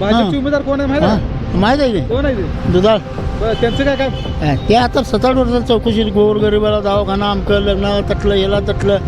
भाजपचे उमेदवार कोण आहे माहिती आहे? हां. माहीत आहे कोण आहे ते? की दुधाळ. बरं, त्यांचं काय काय हा, ते आता सताड वर्षात चौकशी गोर गरिबाला दवाखाना आमकं लग्न तटलं याला तटलं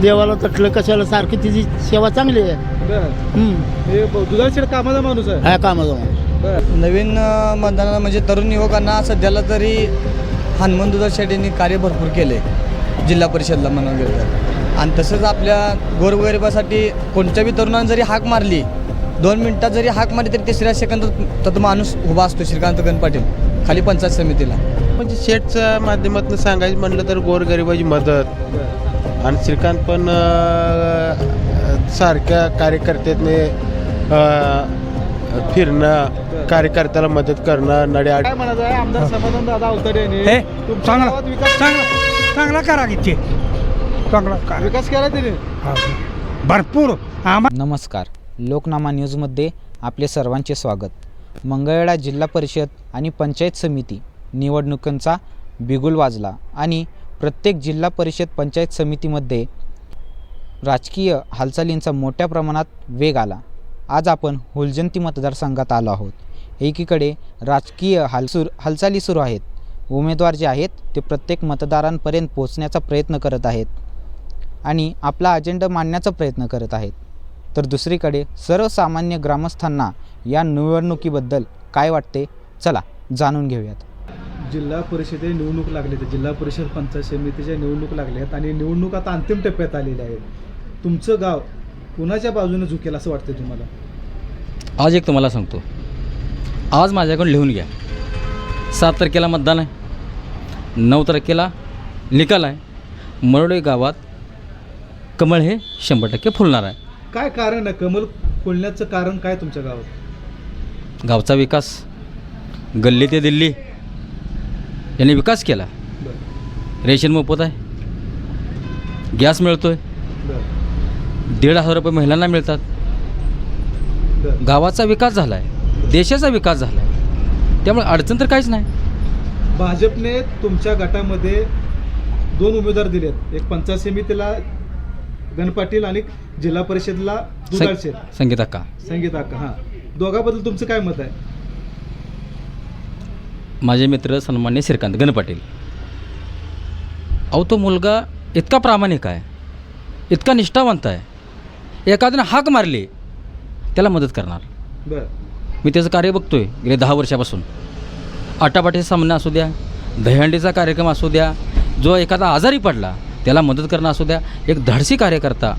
देवाला तटलं कशाला सारखी तिची सेवा चांगली आहे. बरं. हम्म. हे ब- दुधाळ शेड कामाचा माणूस आहे. हा कामाचा माणूस. बरं. नवीन अ, मतदानाला म्हणजे तरुण युवकांना सध्याला तरी हनुमान दुधाळ शेट यांनी कार्य भरपूर केले जिल्हा परिषदला म्हणावं गेलं तर. आणि तसंच आपल्या गोरगरिबासाठी कोणत्या बी तरुणानं जरी हाक मारली दोन मिनिटात जरी हाक मारली तरी तिसऱ्या सेकंदात तर तो माणूस उभा असतो श्रीकांत गण पाटील. खाली पंचायत समितीला. म्हणजे शेटच्या माध्यमातून सांगायचं म्हणलं तर गोरगरिबाची मदत. आणि श्रीकांत पण सारख्या कार्यकर्त्याने फिरणं कार्यकर्त्याला मदत करणं नड्या काय म्हणायचं आहे? आमदार समाधान दादा अवतारे यांनी हे, तुमच्या चांगला चांगला चांगला करा की ते चांगला विकास केला त्यांनी हा. भरपूर. आम्हा नमस्कार. लोकनामा न्यूजमध्ये आपले सर्वांचे स्वागत. मंगळवेढा जिल्हा परिषद आणि पंचायत समिती निवडणुकांचा बिगुल वाजला आणि प्रत्येक जिल्हा परिषद पंचायत समितीमध्ये राजकीय हालचालींचा मोठ्या प्रमाणात वेग आला. आज आपण हुलजंती मतदारसंघात आलो आहोत. एकीकडे राजकीय हालसूर हालचाली सुरू आहेत. उमेदवार जे आहेत ते प्रत्येक मतदारांपर्यंत पोचण्याचा प्रयत्न करत आहेत आणि आपला अजेंडा मांडण्याचा प्रयत्न करत आहेत. तर दुसरीकडे सर्वसामान्य ग्रामस्थांना या निवडणुकीबद्दल काय वाटते? चला जाणून घेऊयात. जिल्हा परिषदे निवडणूक लागली तर जिल्हा परिषद पंचायत समितीच्या निवडणूक लागल्यात आणि निवडणूक आता अंतिम टप्प्यात आलेल्या आहेत तुमचं गाव कुणाच्या बाजूने झुकेल असं वाटतं तुम्हाला? आज एक तुम्हाला सांगतो. आज माझ्याकडून लिहून घ्या. सात तारखेला मतदान आहे. नऊ तारखेला निकाल आहे. मरोडे गावात कमळ हे शंभर टक्के फुलणार आहे. काय कारण आहे? कमल खोलण्याचं कारण काय तुमच्या गावात? गावचा विकास. गल्ली ते दिल्ली. यांनी विकास केला. बरं. रेशन मोफत आहे. गॅस मिळतो आहे बरं. दीड हजार रुपये महिलांना मिळतात. बरं. गावाचा विकास झाला आहे देशाचा विकास झाला आहे त्यामुळे अडचण तर काहीच नाही. भाजपने तुमच्या गटामध्ये दोन उमेदवार दिलेत. एक पंचायत समितीला गणपाटील आणि जिल्हा परिषदला संगीता का संगीत अक्का हां. दोघाबद्दल तुमचं काय मत आहे? माझे मित्र सन्मान्य श्रीकांत गण पाटील. अहो तो मुलगा इतका प्रामाणिक आहे इतका निष्ठावंत आहे एखाद्यानं हाक मारली त्याला मदत करणार. बरं. मी त्याचं कार्य बघतोय गेले दहा वर्षापासून. आटापाटीचा सामना असू द्या दहीहंडीचा कार्यक्रम असू द्या जो एखादा आजारी पडला त्याला मदत करणं असू द्या. एक धाडसी कार्यकर्ता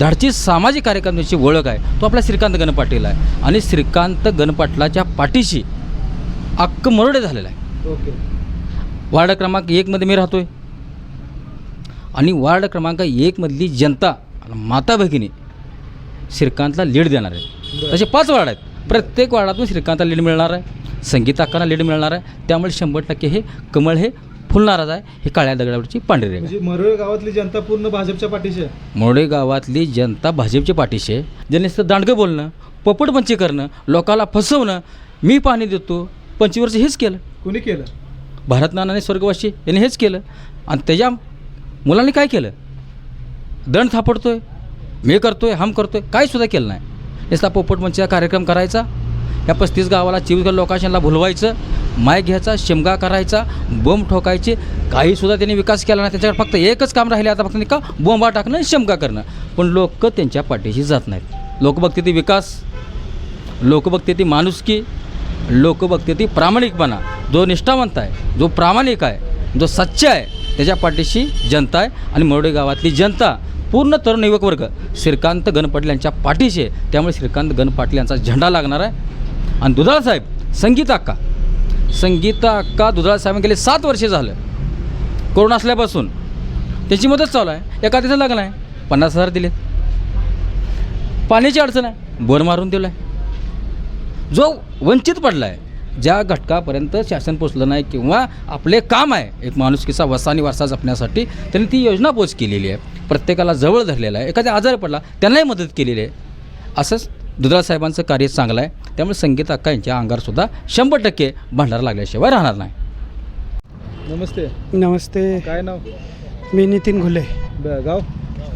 धाडसी सामाजिक कार्यकर्त्याची ओळख आहे. तो आपला श्रीकांत गण पाटील आहे. आणि श्रीकांत गण पाटलाच्या पाठीशी अक्क मरोडे झालेला आहे. ओके. वार्ड क्रमांक एकमध्ये मी राहतोय. आणि वार्ड क्रमांक एकमधली जनता माता भगिनी श्रीकांतला लीड देणार आहे. तसे पाच वार्ड आहेत. प्रत्येक वार्डातून श्रीकांतला लीड मिळणार आहे. संगीताकांना लीड मिळणार आहे. त्यामुळे शंभर टक्के हे कमळ हे फुलणारच आहे हे काळ्या दगडावरची पांढरी रेखा म्हणजे मरोळे गावातली जनता पूर्ण भाजपच्या पाठीशी आहे. मोडे गावातली जनता भाजपची पाठीशी आहे. ज्यांनी दांडगं बोलणं पोपटपंची करणं लोकाला फसवणं मी पाणी देतो पंचवीस हेच केलं. कोणी केलं? भारत नानाने स्वर्गवासी यांनी हेच केलं. आणि त्याच्या मुलांनी काय केलं? दंड थापडतोय मी करतोय हम करतोय काय सुद्धा केलं नाही. नुसता पोपटमंचीचा कार्यक्रम करायचा या पस्तीस गावाला चोवीस लोकांना भुलवायचं माय घ्यायचा शिमगा करायचा बोंब ठोकायचे काहीसुद्धा त्यांनी विकास केला नाही. त्याच्याकडे फक्त एकच काम राहिले. आता फक्त नाही का बोंबा टाकणं शिमगा करणं. पण लोक त्यांच्या पाठीशी जात नाहीत. लोक बघते ती विकास लोक बघते ती माणुसकी लोक बघते ती प्रामाणिकपणा. जो निष्ठावंत आहे जो प्रामाणिक आहे जो सच्चा आहे त्याच्या पाठीशी जनता आहे. आणि मरोडे गावातली जनता पूर्ण तरुण युवक वर्ग श्रीकांत गणपाटील यांच्या पाठीशी आहे. त्यामुळे श्रीकांत गणपाटील यांचा झेंडा लागणार आहे. आणि दुधाळ साहेब संगीता अक्का. संगीता अक्का दुधाळ साहेब गेले सात वर्षे झालं. कोरोना असल्यापासून. त्याची मदत चालू आहे. एका तिथं लग्न आहे. पन्नास हजार दिले पाण्याची अडचण आहे. बोर मारून दिलं आहे जो वंचित पडला आहे ज्या घटकापर्यंत शासन पोचलं नाही किंवा आपले काम आहे एक माणुसकीचा वसा आणि वारसा जपण्यासाठी त्यांनी ती योजना पोच केलेली आहे. प्रत्येकाला जवळ धरलेला आहे. एखाद्या आजारी पडला त्यांनाही मदत केलेली आहे. असंच दुधरा साहेबांचं कार्य चांगलं आहे. त्यामुळे संगीत अक्का यांच्या अंगारसुद्धा शंभर टक्के भंडारा लागल्याशिवाय राहणार नाही. नमस्ते. नमस्ते. काय नाव? मी नितीन घुले. ब- गाव?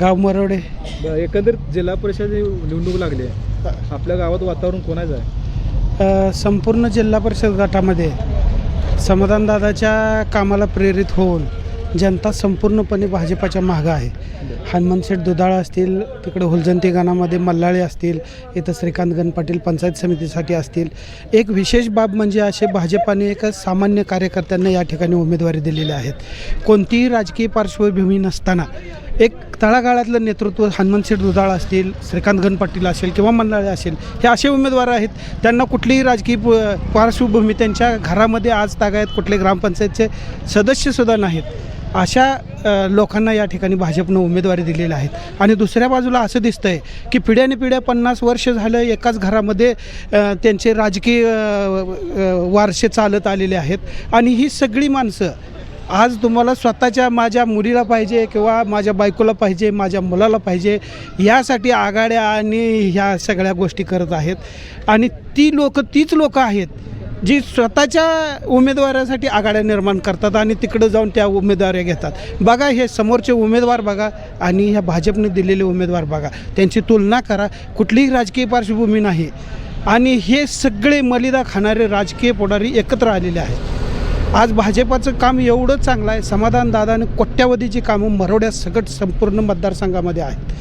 गाव मरोडे. ब- एकंदरीत जिल्हा परिषद निवडणूक लागली आहे. आपल्या गावात वातावरण कोणाचं आहे? अ, संपूर्ण जिल्हा परिषद गटामध्ये समाधानदादाच्या कामाला प्रेरित होऊन जनता संपूर्णपणे भाजपाच्या मागं आहे. हनुमानशेठ दुधाळा असतील तिकडे हुलजंती गाणामध्ये मल्लाळे असतील इथं श्रीकांत गण पाटील पंचायत समितीसाठी असतील. एक विशेष बाब म्हणजे असे भाजपाने एक सामान्य कार्यकर्त्यांना या ठिकाणी उमेदवारी दिलेली आहेत. कोणतीही राजकीय पार्श्वभूमी नसताना एक तळागाळातलं नेतृत्व हनुमानसेठ दुधाळ असतील श्रीकांत गण पाटील असेल किंवा मल्लाळे असेल हे असे उमेदवार आहेत. त्यांना कुठलीही राजकीय पार्श्वभूमी त्यांच्या घरामध्ये आज तागायत कुठले ग्रामपंचायतचे सदस्यसुद्धा नाहीत. अशा लोकांना या ठिकाणी भाजपनं उमेदवारी दिलेली आहेत. आणि दुसऱ्या बाजूला असं दिसतं आहे की पिढ्याने पिढ्या पन्नास वर्ष झालं एकाच घरामध्ये त्यांचे राजकीय वारसे चालत आलेले आहेत. आणि ही सगळी माणसं आज तुम्हाला स्वतःच्या माझ्या मुलीला पाहिजे किंवा माझ्या बायकोला पाहिजे माझ्या मुलाला पाहिजे यासाठी आघाड्या आणि ह्या सगळ्या गोष्टी करत आहेत. आणि ती लोक तीच लोकं आहेत जी स्वतःच्या उमेदवारासाठी आघाड्या निर्माण करतात आणि तिकडं जाऊन त्या उमेदवाऱ्या घेतात. बघा हे समोरचे उमेदवार बघा आणि ह्या भाजपने दिलेले उमेदवार बघा. त्यांची तुलना करा. कुठलीही राजकीय पार्श्वभूमी नाही. आणि हे सगळे मलिदा खाणारे राजकीय पुढारी एकत्र आलेले आहेत. आज भाजपाचं काम एवढं चांगलं आहे. समाधान दादाने कोट्यावधीची कामं मरोड्या सकट संपूर्ण मतदारसंघामध्ये आहेत.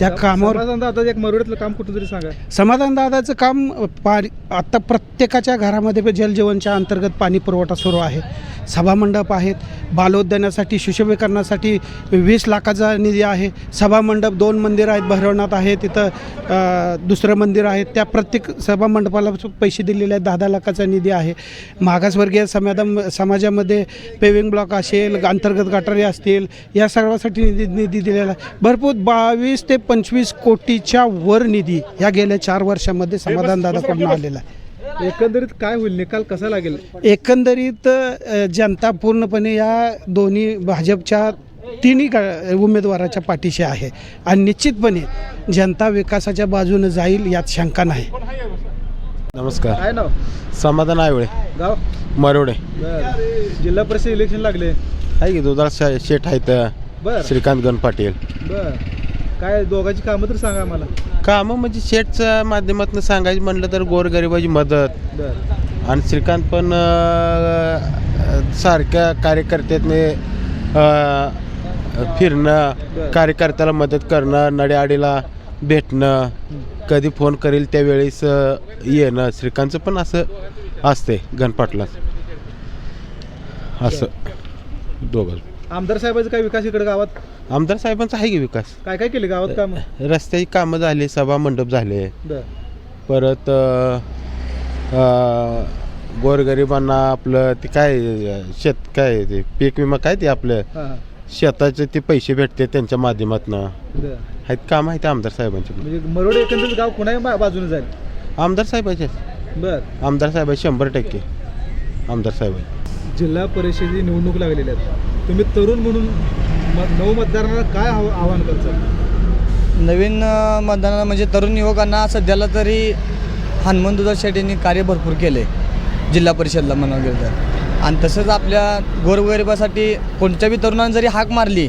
त्या कामावर एक मरुड्यातलं काम कुठं तरी सांगा. समाधान दादाचं काम पाणी आता प्रत्येकाच्या घरामध्ये जलजीवनच्या अंतर्गत पाणी पुरवठा सुरू आहे. सभामंडप आहेत. बालोद्यानासाठी सुशोभीकरणासाठी वीस लाखाचा निधी आहे. सभामंडप दोन मंदिर आहेत भैरवनाथ आहे तिथं दुसरं मंदिर आहे. त्या प्रत्येक सभामंडपाला पैसे दिलेले आहेत दहा दहा लाखाचा निधी आहे. मागासवर्गीय समाधान समाजामध्ये पेविंग ब्लॉक असेल अंतर्गत गटारे असतील या सर्वासाठी निधी निधी दिलेला आहे. भरपूर बावीस ते पंचवीस कोटीच्या वर निधी या गेल्या चार वर्षामध्ये समाधानदादाकडून आलेला आहे. एकंदरीत काय होईल? निकाल कसा लागेल? एकंदरीत अ, जनता पूर्णपणे या दोन्ही भाजपच्या तिन्ही गा- उमेदवाराच्या पाठीशी आहे. आणि निश्चितपणे जनता विकासाच्या बाजूने जाईल यात शंका नाही. नमस्कार. काय नाव? समाधान आयवळे गाव? मरोडे. बर. जिल्हा परिषद इलेक्शन लागले. आहे की दुधाळ शे- शेठ आहेत बर. श्रीकांत गण पाटील. बर. काय दोघांची कामं तर सांगा आम्हाला. कामं म्हणजे शेठच्या माध्यमातून सांगायचं म्हणलं तर गोरगरिबाची मदत. बर. आणि श्रीकांत पण अं, सारख्या कार्यकर्त्यातने अं, फिरणं कार्यकर्त्याला मदत करणं नड्याआडीला भेटणं कधी फोन करेल त्यावेळेस अं, येणं. श्रीकांतचं पण असं असते गणपाटला असं. दोघं आमदार साहेबाचा काय विकास इकडे गावात? आमदार साहेबांचा आहे की विकास? काय काय केले गावात काम? रस्त्याची कामं झाली सभा मंडप झाले. परत अ, अ, गोरगरिबांना आपलं ते काय अ, शेत काय ते पीक विमा काय ते आपलं? शेताचे ते पैसे भेटते त्यांच्या माध्यमातून. आहेत काम आहेत आमदार साहेबांचे. म्हणजे मरोड एकंदरीत गाव कुणाही बा- बाजूने जाईल? आमदार साहेबाचे बर. आमदार साहेब शंभर टक्के. आमदार साहेब जिल्हा परिषदेची निवडणूक लागलेल्या आहेत. तुम्ही तरुण म्हणून म- नऊ मतदारांना काय आव- आवाहन करता नवीन मतदारांना मतदानाला म्हणजे तरुण युवकांना सध्याला तरी हनुमान दुधा शेट यांनी कार्य भरपूर केले जिल्हा परिषदला म्हणा गेलं तर. आणि तसंच आपल्या गोरगरिबासाठी कोणत्याही तरुणाने जरी हाक मारली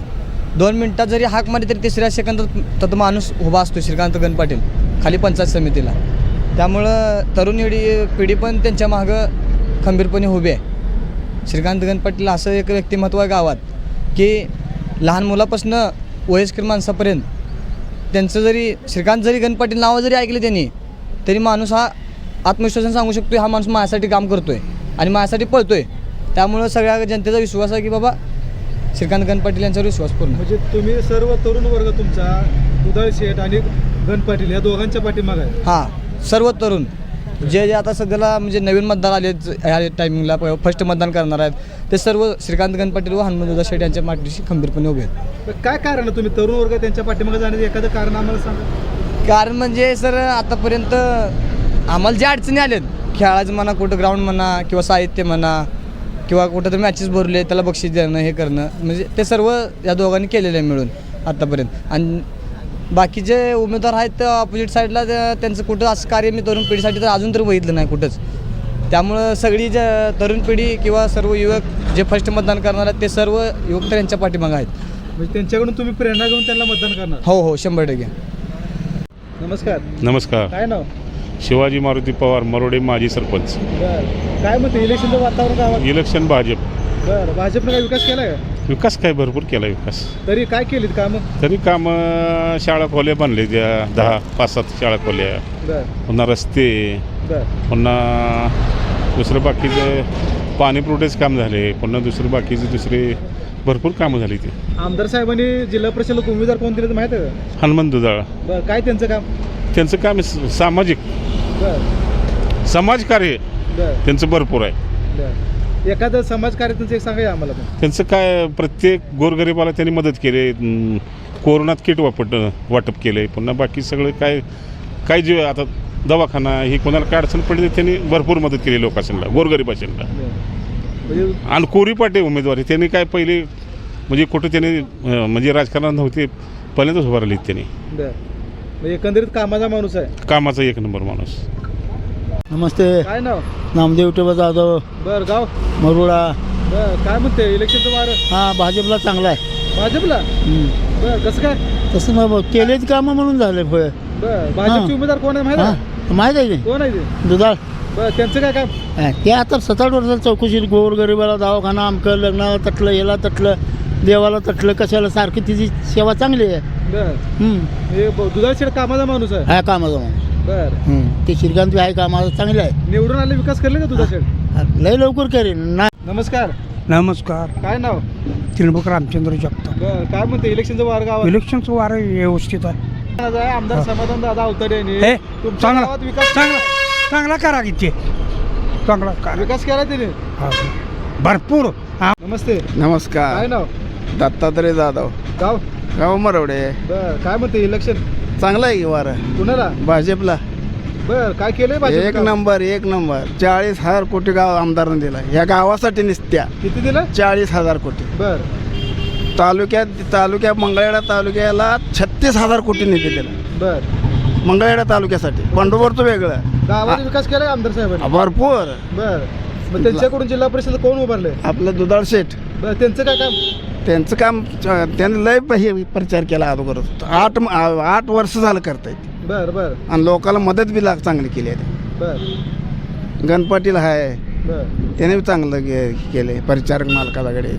दोन मिनटात जरी हाक मारली तरी तिसऱ्या सेकंदात तर तो माणूस उभा असतो श्रीकांत गण पाटील खाली पंचायत समितीला. त्यामुळं तरुण पिढी पिढी पण त्यांच्या मागं खंबीरपणे उभी आहे. श्रीकांत गण पाटील असं एक व्यक्तिमत्व आहे गावात की लहान मुलापासून वयस्कर माणसापर्यंत त्यांचं जरी श्रीकांत जरी गणपाटील नावं जरी ऐकले त्यांनी तरी माणूस हा आत्मविश्वासाने सांगू शकतो हा माणूस माझ्यासाठी काम करतोय आणि माझ्यासाठी पळतोय. त्यामुळं सगळ्या जनतेचा विश्वास आहे की बाबा श्रीकांत गण पाटील यांच्यावर विश्वास पूर्ण. आहे. म्हणजे तुम्ही सर्व तरुण वर्ग तुमचा दुधाळ शेठ आणि गण पाटील या दोघांच्या पाठीमाग आहे. हां सर्व तरुण. जे जे आता सध्याला म्हणजे नवीन मतदार आले ह्या टायमिंगला फर्स्ट मतदान करणार आहेत ते सर्व श्रीकांत गण पाटील व हनुमान दुधा शेठ यांच्या पाठीशी खंबीरपणे उभे आहेत. काय कारण तुम्ही तरुण वर्ग त्यांच्या पाठीमागे जाण्याचं एखादं कारण आम्हाला सांगा? कारण म्हणजे सर आतापर्यंत आम्हाला ज्या अडचणी आल्यात खेळाचं म्हणा कुठं ग्राउंड म्हणा किंवा साहित्य म्हणा किंवा कुठं तर मॅचेस भरले त्याला बक्षीस देणं हे करणं म्हणजे ते सर्व या दोघांनी केलेलं आहे मिळून आत्तापर्यंत आणि बाकीचे उमेदवार आहेत ऑपोजिट साईडला त्या- त्यांचं कुठं असं कार्य मी तरुण पिढीसाठी तर अजून तर बघितलं नाही कुठंच. त्यामुळं सगळी ज्या तरुण पिढी किंवा सर्व युवक जे फर्स्ट मतदान करणार आहेत ते सर्व युवक तर यांच्या पाठीमागं आहेत. म्हणजे त्यांच्याकडून तुम्ही प्रेरणा घेऊन त्यांना मतदान करणार? हो हो शंभर टक्के. नमस्कार. नमस्कार. काय नाव? शिवाजी मारुती पवार मरोडे माजी सरपंच. बरं. काय म्हणते इलेक्शनचं वातावरण गावात इलेक्शन भाजप. बरं भाजपनं काय विकास केलाय? का विकास काय भरपूर केला विकास. तरी काय केलीत कामं? तरी कामं शाळा खोल्या बांधले त्या दहा पाच सात शाळा खोल्या. बरं. पुन्हा रस्ते. बरं. पुन्हा दुसरं बाकीचं पाणी पुरवठ्याचं काम झाले. पुन्हा दुसरं बाकीचे दुसरे भरपूर कामं झाली ती. आमदार साहेबांनी जिल्हा परिषदेला उमेदवार कोण दिले माहिती आहे का? हनुमान दुधाळ. बरं काय त्यांचं काम? त्यांचं काम आहे स- सामाजिक. बरं. समाजकार्य बरं. त्यांचं भरपूर आहे. बरं. एखादं समाजकार्य त्यांचं एक सांगा आम्हाला पण. त्यांचं काय प्रत्येक गोरगरिबाला त्यांनी मदत केली. अं, कोरोनात किट वापट वाटप केलं. आहे पुन्हा बाकी सगळं काय काय जे आता दवाखाना ही कोणाला काय अडचण पडली तर त्यांनी भरपूर मदत केली लोकांना गोरगरिबाशांना म्हणजे आणि कोरी पाटे उमेदवारी त्यांनी काय पहिले म्हणजे कुठं त्यांनी अं, म्हणजे राजकारणात नव्हते पहिल्यांदाच उभा राहिली त्यांनी. बरं. म्हणजे एकंदरीत कामाचा माणूस आहे. कामाचा एक नंबर माणूस. नमस्ते. काय नाव? नामदेव टेबा जाधव. बरं गाव? मरुडा. बरं काय म्हणते इलेक्शनचं वारं? हा भाजपला चांगला आहे. भाजपला? हम्म. बरं कसं काय? तसं मग केलेच कामं म्हणून झाले होय बरं भाजपचे. उमेदवार कोण आहे माहिती आहे? माहीत आहे कोण आहे ते? दुधाळ. बरं त्यांचं काय काम? हा, ते आता सताट वर्षाला चौकशी गोरगरिबाला दवाखाना आमकं लग्नाला तटलं याला तटलं देवाला तटलं कशाला सारखी तिची सेवा चांगली आहे. बरं. हम्म. हे ब- दुधाळ शेड कामाचा माणूस आहे? हा कामाचा माणूस. बरं. ते श्रीकांत बी आहे कामाचा चांगलं आहे. निवडून आले विकास करले का दुधाळ शेड हा, लय लवकर करेन. ना नमस्कार. नमस्कार. काय नाव? त्रिणबक रामचंद्र जगताप. बरं काय म्हणते? इलेक्शनचं वार गावात? इलेक्शनचं वारं व्यवस्थित आहे. आज आहे आमदार समाधान दादा अवताडे यांनी. हे, तुमच्या चांगला गावात विकास चांगला चांगला करा की ते चांगला करा. विकास केला त्याने हा. भरपूर. हा. नमस्ते. काय नमस्कार नाव? दत्तात्रय जाधव. गाव? गाव मरवडे. बर काय म्हणते? इलेक्शन? चांगला आहे की वारं? कुणाला भाजपला. बर काय केलंय भाजप एक नंबर एक नंबर. चाळीस हजार कोटी गाव आमदारांनी दिला. या गावासाठी निसत्या. किती दिलं? चाळीस हजार कोटी. बर. तालुक्यात तालुक्या मंगळवेढा तालुक्याला छत्तीस हजार कोटी निधी दिला. बर. मंगळवेढा तालुक्यासाठी. पंढरपूरचं वेगळं. गावाचा विकास केलाय आमदार साहेबांनी? भरपूर. बर. मग त्यांच्याकडून जिल्हा परिषद कोण उभारले आपलं दुधाळ शेठ. बर त्यांचं काय काम? त्यांचं काम अं, त्यांनी लय प- हे प्रचार केला अगोदर आठ म- आ- आठ वर्ष झालं करतायत. बर बर. आणि लोकांना मदत बी लाग चांगली केली आहे. बर. गणपतीला आहे बर. त्याने बी चांगलं के केले परिचारक मालकाकडे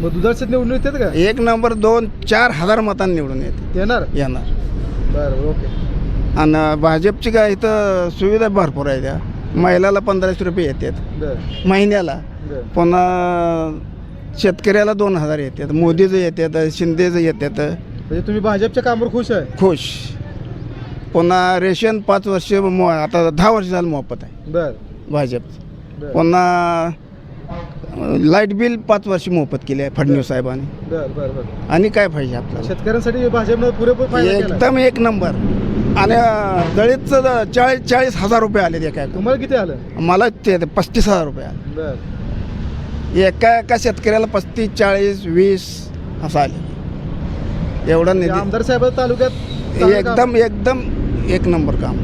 मग दुधाळ निवडून येतात का? एक नंबर दोन चार हजार मतांनी निवडून येते. येणार? येणार. बर ओके. आणि भाजपची काय इथं सुविधा भरपूर आहे त्या. महिलाला पंधराशे रुपये येतात. महिन्याला. पुन्हा शेतकऱ्याला दोन हजार येतात. मोदीचं येतात शिंदेचं येतात. म्हणजे तुम्ही भाजपच्या कामावर खुश आहे? खुश. पुन्हा रेशन पाच वर्ष मो आता दहा वर्ष झालं मोफत आहे. बर. भाजप. पुन्हा लाइट बिल पाच वर्ष मोफत केले आहे फडणवीस साहेबांनी. बर बर बर. आणि काय पाहिजे आपल्याला? शेतकऱ्यांसाठी भाजपनं पुरेपूर एकदम एक नंबर. आणि अं, दलितचं चाळीस चाळीस हजार रुपये आले एका तुम्हाला किती आलं? मला ते पस्तीस हजार रुपये आले. बर. एका एका शेतकऱ्याला पस्तीस चाळीस वीस असं आले. एवढं म्हणजे निधी. आमदार साहेब तालुक्यात एकदम एकदम एक नंबर काम.